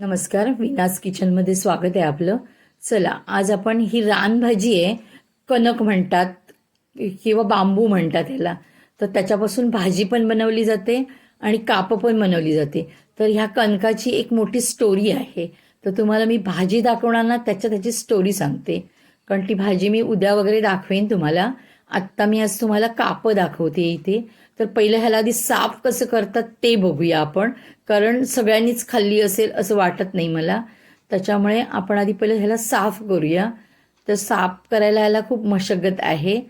नमस्कार विनास किचनमध्ये स्वागत आहे आपलं. चला आज आपण ही रानभाजी आहे कणक म्हणतात किंवा बांबू म्हणतात ह्याला. तर त्याच्यापासून भाजी पण बनवली जाते आणि काप पण बनवली जाते. तर ह्या कणकाची एक मोठी स्टोरी आहे. तर तुम्हाला मी भाजी दाखवणार ना त्याच्या त्याची स्टोरी सांगते. कारण ती भाजी मी उद्या वगैरे दाखवेन तुम्हाला. आत्ता मी आज तुम्हाला कापं दाखवते इथे. तर पहिलं ह्याला आधी साफ कसं करतात ते बघूया आपण. कारण सगळ्यांनीच खाल्ली असेल असं वाटत नाही मला. त्याच्यामुळे आपण आधी पहिलं ह्याला साफ करूया. तर साफ करायला ह्याला खूप मशगत आहे.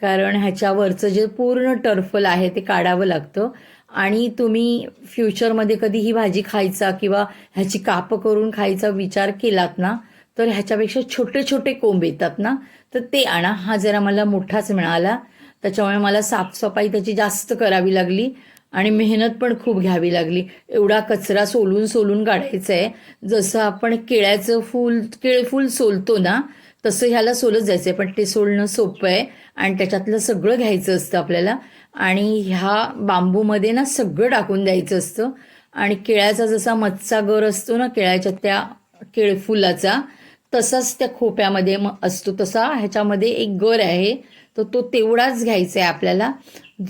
कारण ह्याच्यावरचं जे पूर्ण टर्फल आहे ते काढावं लागतं. आणि तुम्ही फ्युचरमध्ये कधी ही भाजी खायचा किंवा ह्याची कापं करून खायचा विचार केलात ना तर ह्याच्यापेक्षा छोटे छोटे कोंब येतात ना तर ते आणा. हा जरा मला मोठाच मिळाला. त्याच्यामुळे मला साफसफाई त्याची जास्त करावी लागली आणि मेहनत पण खूप घ्यावी लागली. एवढा कचरा सोलून सोलून काढायचा आहे जसं आपण केळ्याचं फूल केळफूल सोलतो ना तसं ह्याला सोलत जायचं आहे पण ते सोलणं सोपं आहे आणि त्याच्यातलं सगळं घ्यायचं असतं आपल्याला. आणि ह्या बांबूमध्ये ना सगळं टाकून द्यायचं असतं. आणि केळ्याचा जसा मच्छा गर असतो ना केळ्याच्या त्या केळफुलाचा तसंच त्या खोप्यामध्ये मग असतो तसा ह्याच्यामध्ये एक गर आहे. तर तो तेवढाच घ्यायचा आहे आपल्याला.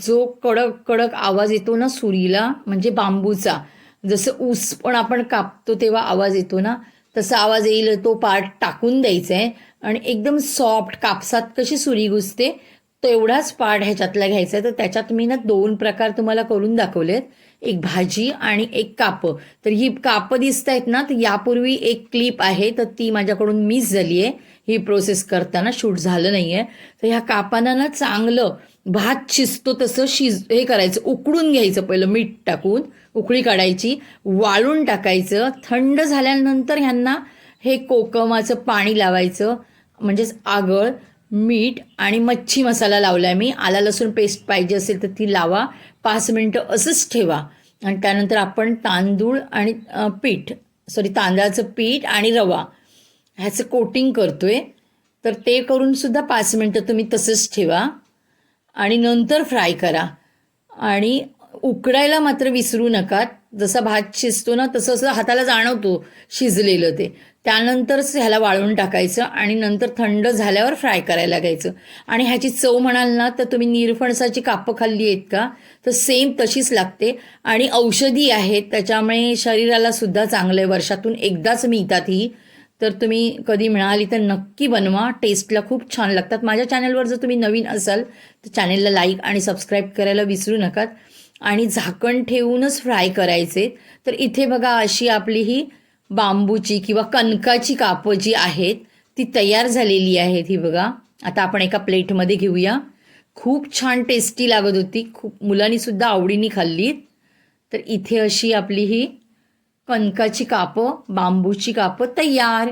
जो कडक कडक आवाज येतो ना सुरीला म्हणजे बांबूचा. जसं ऊस पण आपण कापतो तेव्हा आवाज येतो ना तसा आवाज येईल तो पार्ट टाकून द्यायचा आहे. आणि एकदम सॉफ्ट कापसात कशी सुरी घुसते तेवढाच पार्ट ह्याच्यातला घ्यायचा आहे. तर त्याच्यात मी ना दोन प्रकार तुम्हाला करून दाखवलेत. एक भाजी आणि एक कापं. तर ही कापं दिसत आहेत ना तर यापूर्वी एक क्लिप आहे तर ती माझ्याकडून मिस झाली आहे ही प्रोसेस करताना शूट झालं नाही आहे तर ह्या कापांना ना चांगलं भात शिजतो तसं शिज हे करायचं. उकडून घ्यायचं पहिलं मीठ टाकून. उकळी काढायची वाळून टाकायचं. थंड झाल्यानंतर ह्यांना हे कोकमाचं पाणी लावायचं. म्हणजेच आगळ. मीठ आणि मच्छी मसाला लावला आहे मी. आला लसूण पेस्ट पाहिजे असेल तर ती लावा. पाच मिनटं असंच ठेवा. आणि त्यानंतर आपण तांदूळ आणि पीठ सॉरी तांदळाचं पीठ आणि रवा ह्याचं कोटिंग करतो आहे तर ते करूनसुद्धा पाच मिनटं तुम्ही तसंच ठेवा. आणि नंतर फ्राय करा. आणि उकडायला मात्र विसरू नका. जसा भात शिजतो ना तसं असं हाताला जाणवतो शिजलेलं ते. त्यानंतरच ह्याला वाळून टाकायचं आणि नंतर थंड झाल्यावर फ्राय करायला लागायचं आणि ह्याची चव म्हणाल ना तर तुम्ही निरफणसाची कापं खाल्ली आहेत का तर सेम तशीच लागते. आणि औषधी आहेत त्याच्यामुळे शरीराला सुद्धा चांगलं आहे. वर्षातून एकदाच मिळतात ही. तर तुम्ही कधी मिळाली तर नक्की बनवा. टेस्टला खूप छान लागतात. माझ्या चॅनलवर जर तुम्ही नवीन असाल तर चॅनलला लाईक आणि सबस्क्राईब करायला विसरू नकात आणि झाकण ठेवूनच फ्राय करायचे. तर इथे बघा अशी आपली ही बांबूची किंवा कणकाची कापं जी आहेत ती तयार झालेली आहेत ही बघा. आता आपण एका प्लेटमध्ये घेऊया. खूप छान टेस्टी लागत होती. खूप मुलांनीसुद्धा आवडीने खाल्लीत. तर इथे अशी आपली ही कणकाची कापं बांबूची कापं तयार